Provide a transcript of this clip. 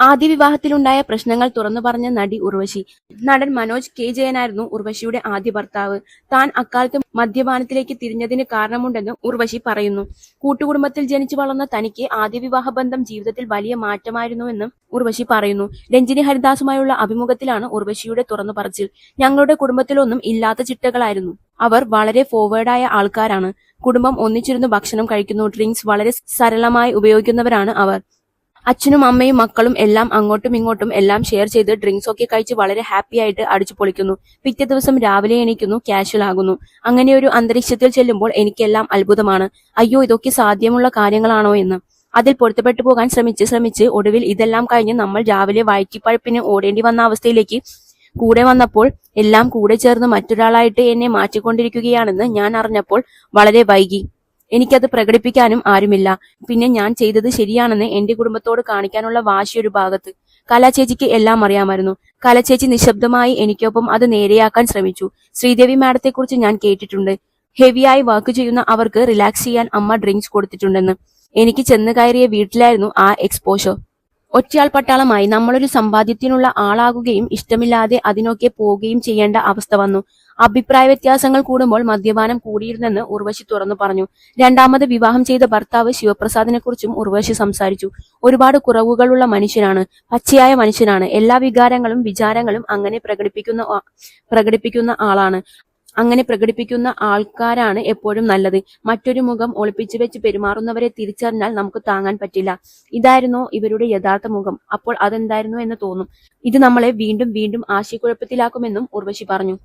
ആദ്യ വിവാഹത്തിലുണ്ടായ പ്രശ്നങ്ങൾ തുറന്നു പറഞ്ഞ നടി ഉർവശി. നടൻ മനോജ് കെ ജയനായിരുന്നു ഉർവശിയുടെ ആദ്യ ഭർത്താവ്. താൻ അക്കാലത്ത് മദ്യപാനത്തിലേക്ക് തിരിഞ്ഞതിന് കാരണമുണ്ടെന്ന് ഉർവശി പറയുന്നു. കൂട്ടുകുടുംബത്തിൽ ജനിച്ചു വളർന്ന തനിക്ക് ആദ്യ വിവാഹ ബന്ധം ജീവിതത്തിൽ വലിയ മാറ്റമായിരുന്നുവെന്ന് ഉർവശി പറയുന്നു. രഞ്ജിനി ഹരിദാസുമായുള്ള അഭിമുഖത്തിലാണ് ഉർവശിയുടെ തുറന്നു പറച്ചിൽ. ഞങ്ങളുടെ കുടുംബത്തിലൊന്നും ഇല്ലാത്ത ചിട്ടകളായിരുന്നു. അവർ വളരെ ഫോർവേഡായ ആൾക്കാരാണ്. കുടുംബം ഒന്നിച്ചിരുന്ന് ഭക്ഷണം കഴിക്കുന്നു. ഡ്രിങ്ക്സ് വളരെ സരളമായി ഉപയോഗിക്കുന്നവരാണ് അവർ. അച്ഛനും അമ്മയും മക്കളും എല്ലാം അങ്ങോട്ടും ഇങ്ങോട്ടും എല്ലാം ഷെയർ ചെയ്ത് ഡ്രിങ്ക്സ് ഒക്കെ കഴിച്ച് വളരെ ഹാപ്പി ആയിട്ട് അടിച്ചു പൊളിക്കുന്നു. പിറ്റേ ദിവസം രാവിലെ എണീക്കുന്നു ക്യാഷ്വൽ ആകുന്നു. അങ്ങനെ ഒരു അന്തരീക്ഷത്തിൽ ചെല്ലുമ്പോൾ എനിക്കെല്ലാം അത്ഭുതമാണ്. അയ്യോ ഇതൊക്കെ സാധ്യമുള്ള കാര്യങ്ങളാണോ എന്ന്. അതിൽ പൊരുത്തപ്പെട്ടു പോകാൻ ശ്രമിച്ച് ശ്രമിച്ച് ഒടുവിൽ ഇതെല്ലാം കഴിഞ്ഞ് നമ്മൾ രാവിലെ വയറ്റിപ്പഴപ്പിന് ഓടേണ്ടി വന്ന അവസ്ഥയിലേക്ക് കൂടെ വന്നപ്പോൾ എല്ലാം കൂടെ ചേർന്ന് മറ്റൊരാളായിട്ട് എന്നെ മാറ്റിക്കൊണ്ടിരിക്കുകയാണെന്ന് ഞാൻ അറിഞ്ഞപ്പോൾ വളരെ വൈകി. എനിക്കത് പ്രകടിപ്പിക്കാനും ആരുമില്ല. പിന്നെ ഞാൻ ചെയ്തത് ശരിയാണെന്ന് എന്റെ കുടുംബത്തോട് കാണിക്കാനുള്ള വാശി ഒരു ഭാഗത്ത്. കലാചേച്ചിക്ക് എല്ലാം അറിയാമായിരുന്നു. കലാചേച്ചി നിശബ്ദമായി എനിക്കൊപ്പം അത് നേരെയാക്കാൻ ശ്രമിച്ചു. ശ്രീദേവി മാഡത്തെക്കുറിച്ച് ഞാൻ കേട്ടിട്ടുണ്ട്. ഹെവിയായി വർക്ക് ചെയ്യുന്ന അവർക്ക് റിലാക്സ് ചെയ്യാൻ അമ്മ ഡ്രിങ്ക്സ് കൊടുത്തിട്ടുണ്ടെന്ന്. എനിക്ക് ചെന്ന് കയറിയ വീട്ടിലായിരുന്നു ആ എക്സ്പോഷർ. ഒറ്റയാൾ പട്ടാളമായി. നമ്മളൊരു സമ്പാദ്യത്തിനുള്ള ആളാകുകയും ഇഷ്ടമില്ലാതെ അതിനൊക്കെ പോവുകയും ചെയ്യേണ്ട അവസ്ഥ വന്നു. അഭിപ്രായ വ്യത്യാസങ്ങൾ കൂടുമ്പോൾ മദ്യപാനം കൂടിയിരുന്നെന്ന് ഉർവശി തുറന്നു പറഞ്ഞു. രണ്ടാമത് വിവാഹം ചെയ്ത ഭർത്താവ് ശിവപ്രസാദിനെ കുറിച്ചും ഉർവശി സംസാരിച്ചു. ഒരുപാട് കുറവുകളുള്ള മനുഷ്യനാണ് പച്ചയായ മനുഷ്യനാണ്. എല്ലാ വികാരങ്ങളും വിചാരങ്ങളും അങ്ങനെ പ്രകടിപ്പിക്കുന്ന പ്രകടിപ്പിക്കുന്ന ആളാണ്. അങ്ങനെ പ്രകടിപ്പിക്കുന്ന ആൾക്കാരാണ് എപ്പോഴും നല്ലത്. മറ്റൊരു മുഖം ഒളിപ്പിച്ചു വെച്ച് പെരുമാറുന്നവരെ തിരിച്ചറിഞ്ഞാൽ നമുക്ക് താങ്ങാൻ പറ്റില്ല. ഇതായിരുന്നോ ഇവരുടെ യഥാർത്ഥ മുഖം. അപ്പോൾ അതെന്തായിരുന്നു എന്ന് തോന്നും. ഇത് നമ്മളെ വീണ്ടും വീണ്ടും ആശയക്കുഴപ്പത്തിലാക്കുമെന്നും ഉർവശി പറഞ്ഞു.